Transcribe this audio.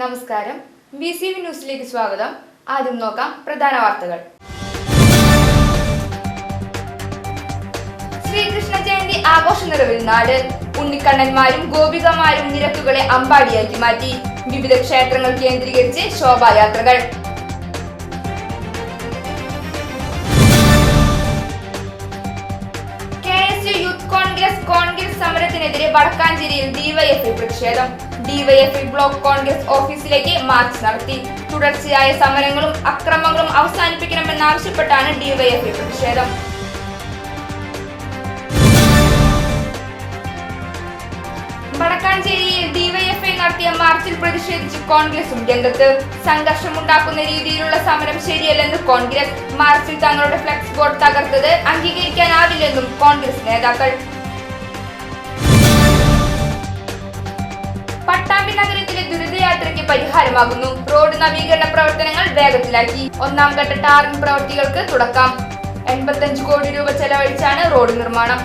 നമസ്കാരം. B C V ന്യൂസിലേക്ക് സ്വാഗതം. ആദ്യം നോക്കാം പ്രധാന വാർത്തകൾ. ശ്രീകൃഷ്ണ ജയന്തി ആഘോഷ നിറവിൽ നാട്. ഉണ്ണിക്കണ്ണന്മാരും ഗോപികമാരും നിരക്കുകളെ അമ്പാടിയാക്കി മാറ്റി. വിവിധ ക്ഷേത്രങ്ങൾ കേന്ദ്രീകരിച്ച് ശോഭായാത്രകൾ. സമരത്തിനെതിരെ വടക്കാഞ്ചേരിയിൽ ഡിവൈഎഫ്ഐ പ്രതിഷേധം. ഡിവൈഎഫ്ഐ ബ്ലോക്ക് കോൺഗ്രസ് ഓഫീസിലേക്ക് മാർച്ച് നടത്തി. തുടർച്ചയായ സമരങ്ങളും അക്രമങ്ങളും അവസാനിപ്പിക്കണമെന്നാവശ്യപ്പെട്ടാണ് ഡിവൈഎഫ്ഐ പ്രതിഷേധം. വടക്കാഞ്ചേരിയിൽ ഡിവൈഎഫ്ഐ നടത്തിയ മാർച്ചിൽ പ്രതിഷേധിച്ച് കോൺഗ്രസും രംഗത്ത്. സംഘർഷമുണ്ടാക്കുന്ന രീതിയിലുള്ള സമരം ശരിയല്ലെന്ന് കോൺഗ്രസ്. മാർച്ചിൽ തങ്ങളുടെ ഫ്ലക്സ് ബോർഡ് തകർത്തത് അംഗീകരിക്കാനാവില്ലെന്നും കോൺഗ്രസ് നേതാക്കൾ. പരിഹാരമാകുന്നു. റോഡ് നവീകരണ പ്രവർത്തനങ്ങൾ വേഗത്തിലാക്കി. ഒന്നാം ഘട്ട ടാറിംഗ് പ്രവൃത്തികൾക്ക് തുടക്കം. എൺപത്തഞ്ച് കോടി രൂപ ചെലവഴിച്ചാണ് റോഡ് നിർമ്മാണം.